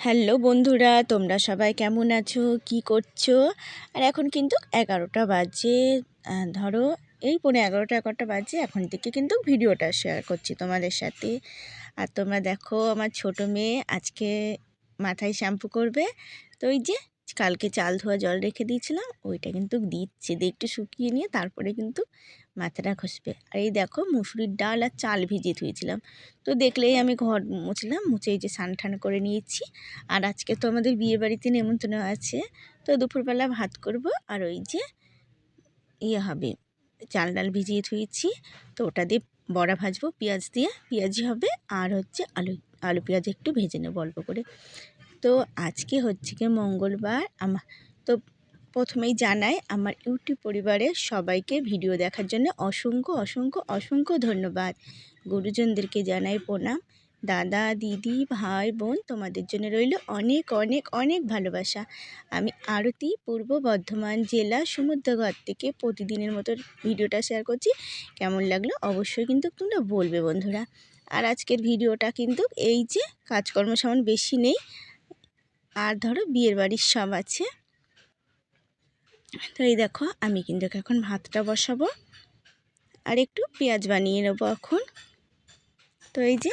Hello বন্ধুরা, তোমরা সবাই কেমন আছো? কি করছ? আর এখন কিন্তু এগারোটা বাজে। ধরো এই পনেরো এগারোটা এগারোটা বাজে। এখন থেকে কিন্তু ভিডিওটা শেয়ার করছি তোমাদের সাথে। আর তোমরা দেখো, আমার ছোট মেয়ে আজকে মাথায় শ্যাম্পু করবে। তো ওই যে কালকে চাল ধোয়া জল রেখে দিয়েছিলাম, ওইটা কিন্তু দিচ্ছে। দিয়ে একটু শুকিয়ে নিয়ে তারপরে কিন্তু মাথাটা ঘষবে। আর এই দেখো মুসুরির ডাল আর চাল ভিজিয়ে ধুয়েছিলাম। তো দেখলেই আমি ঘর মুছলাম, মুছে এই যে স্নান টান করে নিয়েছি। আর আজকে তো আমাদের বিয়ে বাড়িতে নেমন্তন্ন আছে। তো দুপুরবেলা ভাত করব আর ওই যে ইয়ে হবে, চাল ডাল ভিজিয়ে ধুয়েছি। তো ওটা দিয়ে বড়া ভাজবো, পেঁয়াজ দিয়ে, পেঁয়াজি হবে। আর হচ্ছে আলু আলু পেঁয়াজ একটু ভেজে নেব অল্প করে। তো আজকে হচ্ছে কি মঙ্গলবার আমার তো প্রথমেই জানাই আমার ইউটিউব পরিবারের সবাইকে ভিডিও দেখার জন্য অসংখ্য অসংখ্য অসংখ্য ধন্যবাদ। গুরুজনদেরকে জানাই প্রণাম। দাদা, দিদি, ভাই, বোন, তোমাদের জন্য রইল অনেক অনেক অনেক ভালোবাসা। আমি আরতি পূর্ব বর্ধমান জেলা সমুদ্রঘাট থেকে প্রতিদিনের মতো ভিডিওটা শেয়ার করছি। কেমন লাগল অবশ্যই কিন্তু তোমরা বলবে বন্ধুরা। আর আজকের ভিডিওটা কিন্তু এই যে কাজকর্ম সামান বেশি নেই। আর ধরো বিয়ের বাড়ির সব আছে। তো এই দেখো, আমি কিন্তু এখন ভাতটা বসাবো। আর একটু পেঁয়াজ বানিয়ে নেব এখন। তো এই যে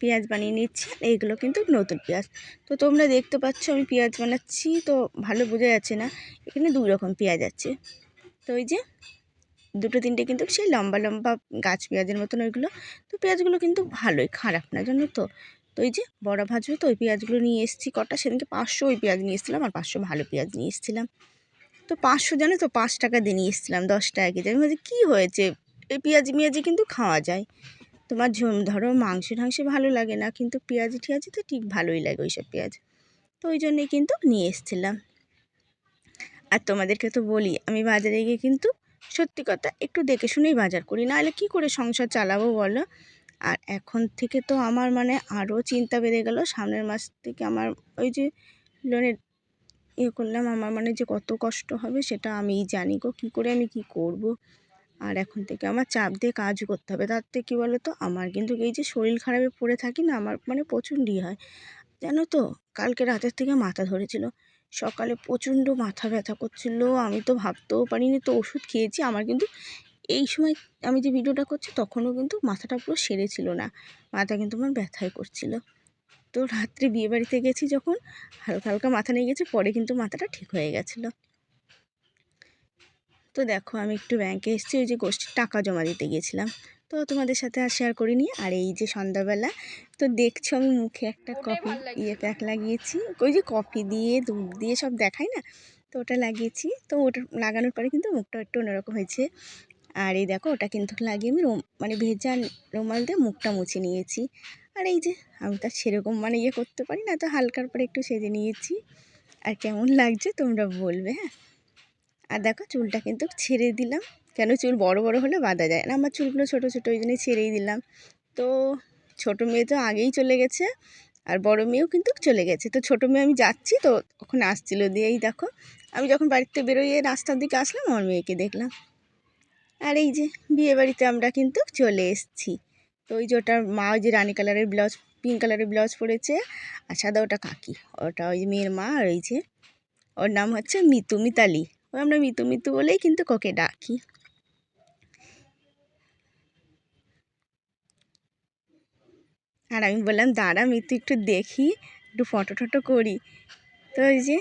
পেঁয়াজ বানিয়ে নিচ্ছি এইগুলো কিন্তু নতুন পেঁয়াজ। তো তোমরা দেখতে পাচ্ছ আমি পেঁয়াজ বানাচ্ছি, তো ভালো বোঝা যাচ্ছে না। এখানে দুই রকম পেঁয়াজ আছে। তো ওই যে দুটো তিনটে কিন্তু সেই লম্বা লম্বা গাছ পেঁয়াজের মতন ওইগুলো। তো পেঁয়াজগুলো কিন্তু ভালোই খারাপ না জানো তো? তো ওই যে বড়া ভাজবো তো ওই পেঁয়াজগুলো নিয়ে এসেছি কটা? সেদিনকে পাঁচশো ওই পেঁয়াজ নিয়ে এসেছিলাম আর পাঁচশো ভালো পেঁয়াজ নিয়ে এসেছিলাম। তো পাঁচশো জানো তো, পাঁচ টাকা দিয়ে নিয়ে এসেছিলাম, দশ টাকা কেজি। আমি ভাবছি, কী হয়েছে? এই পেঁয়াজ মেয়াজি কিন্তু খাওয়া যায়। তোমার ঝোম ধরো মাংস ঠাংসে ভালো লাগে না, কিন্তু পেঁয়াজি টিয়াজি তো ঠিক ভালোই লাগে ওইসব পেঁয়াজ। তো ওই জন্যই কিন্তু নিয়ে এসেছিলাম। আর তোমাদেরকে তো বলি, আমি বাজারে গিয়ে কিন্তু সত্যি কথা একটু দেখে শুনেই বাজার করি। নাহলে কী করে সংসার চালাবো বলো? আর এখন থেকে তো আমার মানে আরও চিন্তা বেড়ে গেল। সামনের মাস থেকে আমার ওই যে লোনের ইয়ে করলাম, আমার মানে যে কত কষ্ট হবে সেটা আমিই জানি গো। কী করে আমি কি করব? আর এখন থেকে আমার চাপ দিয়ে কাজ করতে হবে। তার থেকে কী বলো তো আমার কিন্তু এই যে শরীর খারাপে পড়ে থাকি না, আমার মানে প্রচণ্ডই হয়। জানো তো, কালকে রাতের থেকে মাথা ধরেছিল। সকালে প্রচণ্ড মাথা ব্যথা করছিল, আমি তো ভাবতেও পারিনি। তো ওষুধ খেয়েছি, আমার কিন্তু এই সময় আমি যে ভিডিওটা করছি তখনও কিন্তু মাথাটা পুরো সেরে ছিল না। মাথা কিন্তু আমার ব্যথাই করছিল। তো রাত্রে বিয়েবাড়িতে গেছি যখন হালকা হালকা মাথা নিয়ে গেছি পরে কিন্তু মাথাটা ঠিক হয়ে গেছিল। তো দেখো আমি একটু ব্যাংকে এসেছি ওই যে গোষ্ঠীর টাকা জমা দিতে গিয়েছিলাম তো তোমাদের সাথে আর শেয়ার করিনি। আর এই যে সন্ধ্যাবেলা তো দেখছ আমি মুখে একটা কফি ইয়ে প্যাক লাগিয়েছি। ওই যে কফি দিয়ে দুধ দিয়ে সব দেখাই না? তো ওটা লাগিয়েছি। তো ওটা লাগানোর পরে কিন্তু মুখটা একটু অন্যরকম হয়েছে। আর এই দেখো, ওটা কিন্তু লাগিয়ে আমি রোম মানে ভেজা রুমাল দিয়ে মুখটা মুছে নিয়েছি। আর এই যে, আমি তো সেরকম মানে ইয়ে করতে পারি না, তো হালকার পরে একটু সেজে নিয়েছি। আর কেমন লাগছে তোমরা বলবে হ্যাঁ? আর দেখো, চুলটা কিন্তু ছেড়ে দিলাম। কেন? চুল বড় বড় হলে বাঁধা যায় না। আমার চুলগুলো ছোটো ছোটো, ওই জন্যই ছেড়েই দিলাম। তো ছোটো মেয়ে তো আগেই চলে গেছে, আর বড় মেয়েও কিন্তু চলে গেছে। তো ছোটো মেয়ে আমি যাচ্ছি, তো ওখানে আসছিল দিয়েই দেখো। আমি যখন বাড়িতে বেরোইয়ে রাস্তার দিকে আসলাম, আমার মেয়েকে দেখলাম। আর এই যে বিয়ে বাড়িতে আমরা কিন্তু চলে এসেছি। তো ওই যে ওটার মা, ওই যে রানী কালারের ব্লাউজ, পিঙ্ক কালারের ব্লাউজ পরেছে আর সাদা ওটা কাকি। ওটা ওই মেয়ের মা আর ওই যে ওর নাম হচ্ছে মিতু, মিতালি। ওই আমরা মিতু মিতু বলেই কিন্তু কোকে ডাকি। আর আমি বললাম, দাঁড়া মিতু, একটু দেখি, একটু ফটো টটো করি। তো ওই যে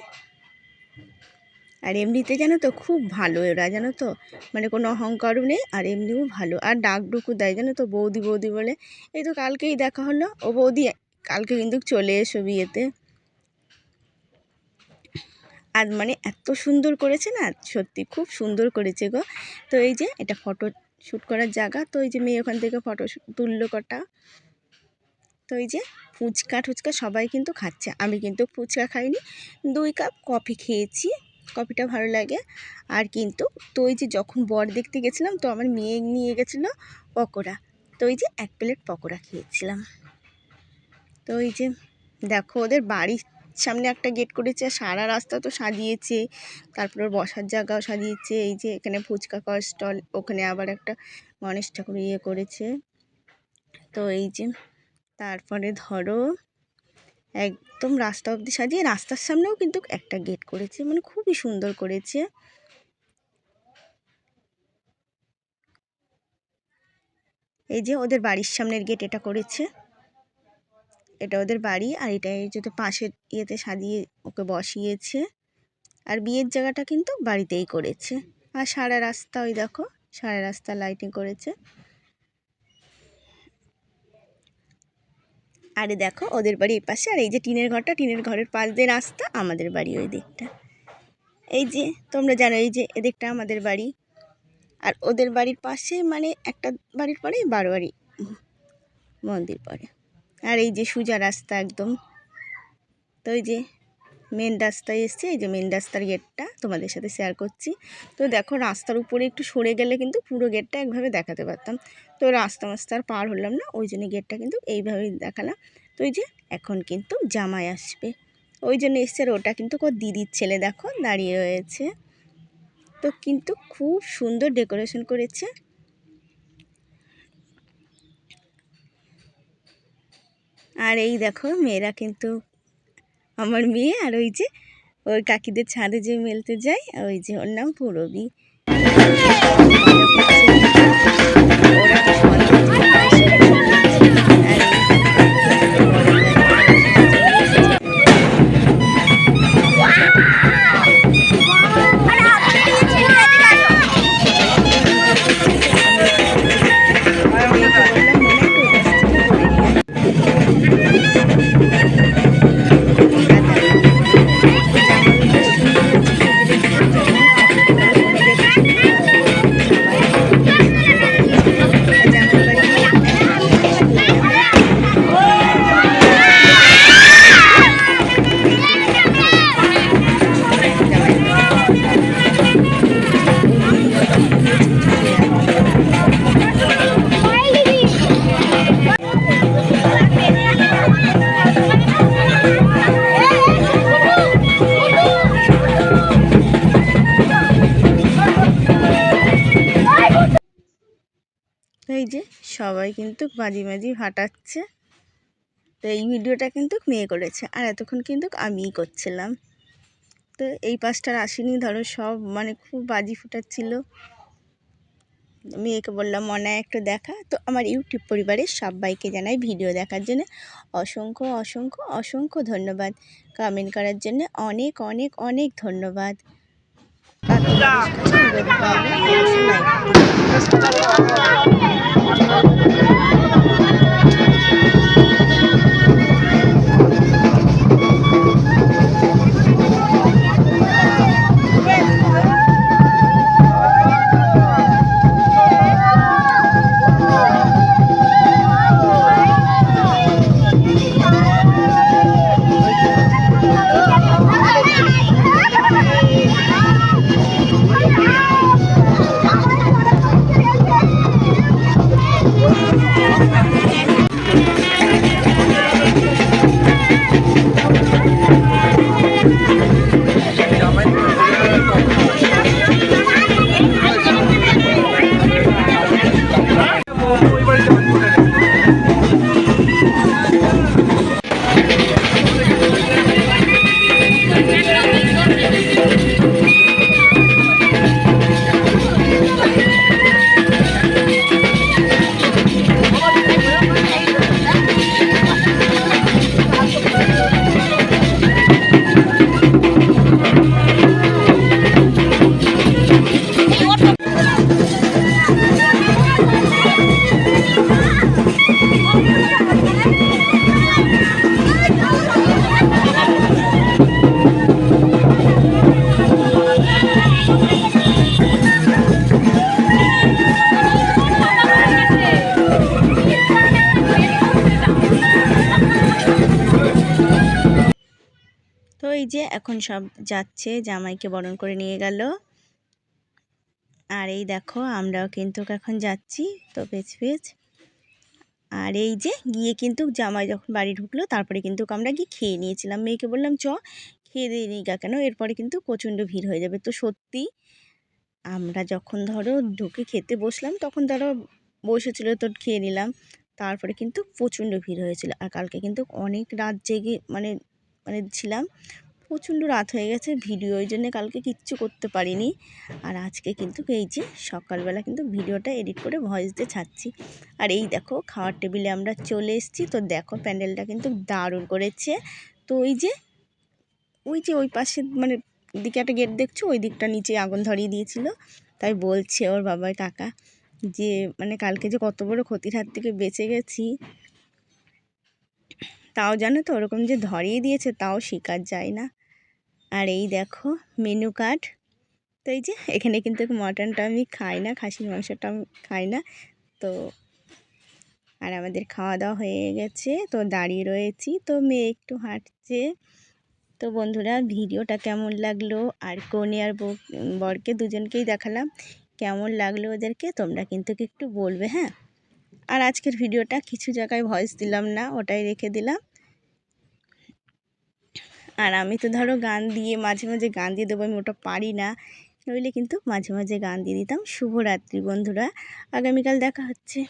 আর এমনিতে জানো তো খুব ভালো এরা জানো তো? মানে কোনো অহংকারও নেই আর এমনিও ভালো। আর ডাকডুকু দেয় জানো তো বৌদি বৌদি বলে। এই তো কালকেই দেখা হলো। ও বৌদি কালকে কিন্তু চলে এসো বিয়েতে। আর মানে এত সুন্দর করেছে না? সত্যি খুব সুন্দর করেছে গো। তো এই যে এটা ফটো শ্যুট করার জায়গা। তো এই যে মেয়ে ওখান থেকে ফটো তুললো কটা। তো এই যে ফুচকা টুচকা সবাই কিন্তু খাচ্ছে। আমি কিন্তু ফুচকা খাইনি। দুই কাপ কফি খেয়েছি। কফিটা ভালো লাগে। আর কিন্তু তো ওই যে যখন বর দেখতে গেছিলাম, তো আমার মেয়ে নিয়ে গেছিল পকোড়া। তো ওই যে এক প্লেট পকোড়া খেয়েছিলাম। তো ওই যে দেখো, ওদের বাড়ির সামনে একটা গেট করেছে সারা রাস্তা তো সাজিয়েছে। তারপর বসার জায়গাও সাজিয়েছে। এই যে এখানে ফুচকা খাওয়ার স্টল, ওখানে আবার একটা গণেশ ঠাকুর ইয়ে করেছে। তো এই যে তারপরে ধরো একদম রাস্তা অবধি সাজিয়ে রাস্তার সামনেও কিন্তু একটা গেট করেছে। মানে খুবই সুন্দর করেছে। এই যে ওদের বাড়ির সামনের গেট এটা করেছে। এটা ওদের বাড়ি আর এটা এই যে পাশের ইয়েতে সাজিয়ে ওকে বসিয়েছে। আর বিয়ের জায়গাটা কিন্তু বাড়িতেই করেছে। আর সারা রাস্তা ওই দেখো, সারা রাস্তা লাইটিং করেছে। আরে দেখো, ওদের বাড়ি এই পাশে, আর এই যে টিনের ঘরটা, টিনের ঘরের পাশ দিয়ে রাস্তা, আমাদের বাড়ি ওই দিকটা। এই যে, তোমরা জানো, এই যে এদিকটা আমাদের বাড়ি। আর ওদের বাড়ির পাশে মানে একটা বাড়ির পরে বারোয়ারি মন্দির পরে। আর এই যে সোজা রাস্তা একদম। তো ওই যে মেন রাস্তায় এসছে, এই যে মেন রাস্তার গেটটা তোমাদের সাথে শেয়ার করছি। তো দেখো, রাস্তার উপরে একটু সরে গেলে কিন্তু পুরো গেটটা একভাবে দেখাতে পারতাম। তো রাস্তা মাস্তা আর পার হলাম না, ওই জন্য গেটটা কিন্তু এইভাবেই দেখালাম। তো ওই যে এখন কিন্তু জামাই আসবে। ওই জন্য এসছে ওটা কিন্তু ওর দিদির ছেলে দেখো দাঁড়িয়ে রয়েছে। তো কিন্তু খুব সুন্দর ডেকোরেশন করেছে। আর এই দেখো মেয়েরা কিন্তু আমার মেয়ে আর ওই যে ওর কাকিদের ছাদে যে মেলতে যায় ওই যে ওর নাম পূরবী। এই যে সবাই কিন্তু বাজি মাজি ফাটাচ্ছে তো এই ভিডিওটা কিন্তু মেয়ে করেছে আর এতক্ষণ কিন্তু আমিই করছিলাম। তো এই পাশটার আসেনি, ধরো সব মানে খুব বাজি ফুটাচ্ছিল। মেয়েকে বললাম, মনে, একটু দেখা। তো আমার ইউটিউব পরিবারের সবাইকে জানাই ভিডিও দেখার জন্য অসংখ্য অসংখ্য অসংখ্য ধন্যবাদ। কমেন্ট করার জন্য অনেক অনেক অনেক ধন্যবাদ। তো এই যে এখন সব যাচ্ছে, জামাইকে বরণ করে নিয়ে গেল। আর এই দেখো, আমরাও কিন্তু এখন যাচ্ছি, তো পেছ পেছ আর এই যে গিয়ে কিন্তু জামাই যখন বাড়ি ঢুকলো, তারপরে কিন্তু আমরা গিয়ে খেয়ে নিয়েছিলাম। মেয়েকে বললাম, চ, খেয়ে দিয়ে নিই গা কেন? এরপরে কিন্তু প্রচণ্ড ভিড় হয়ে যাবে। তো সত্যি আমরা যখন ধরো ঢুকে খেতে বসলাম, তখন ধরো বসেছিল তো খেয়ে নিলাম। তারপরে কিন্তু প্রচণ্ড ভিড় হয়েছিল। আর কালকে কিন্তু অনেক রাত জেগে মানে মানে ছিলাম। প্রচণ্ড রাত হয়ে গেছে, ভিডিও ওই জন্যে কালকে কিচ্ছু করতে পারিনি। আর আজকে কিন্তু এই যে সকালবেলা কিন্তু ভিডিওটা এডিট করে ভয়েস দিয়ে ছাড়ছি। আর এই দেখো খাওয়ার টেবিলে আমরা চলে এসেছি, তো দেখো প্যান্ডেলটা কিন্তু দারুণ করেছে। তো ওই যে ওই যে ওই পাশে মানে দিকে একটা গেট দেখছ, ওই দিকটা নিচে আগুন ধরিয়ে দিয়েছিল। তাই বলছে ওর বাবার কাকা যে মানে কালকে যে কত বড় ক্ষতির হাত থেকে বেঁচে গেছি। তাও জানো তো ওরকম যে ধরিয়ে দিয়েছে, তাও শিকার যায় না। আর এই দেখো মেনু কার্ড তো এই যে, এখানে কিন্তু মটনটা আমি খাই না, খাসির মাংসটা আমি খাই না। তো আর আমাদের খাওয়া দাওয়া হয়ে গেছে, তো দাঁড়িয়ে রয়েছি। তো মেয়ে একটু হাঁটছে। তো বন্ধুরা, ভিডিওটা কেমন লাগল? আর কনে আর বরকে দুজনকেই দেখালাম। কেমন লাগল ওদেরকে? তোমরা কিন্তু একটু বলবে হ্যাঁ? আর আজকের ভিডিওটা কিছু জায়গায় ভয়েস দিলাম না, ওটাই রেখে দিলাম। আর আমি তো ধরো গান দিয়ে, মাঝে মাঝে গান দিয়ে দেবো, আমি ওটা পারি না। নইলে কিন্তু মাঝে মাঝে গান দিয়ে দিতাম। শুভরাত্রি বন্ধুরা, আগামীকাল দেখা হচ্ছে।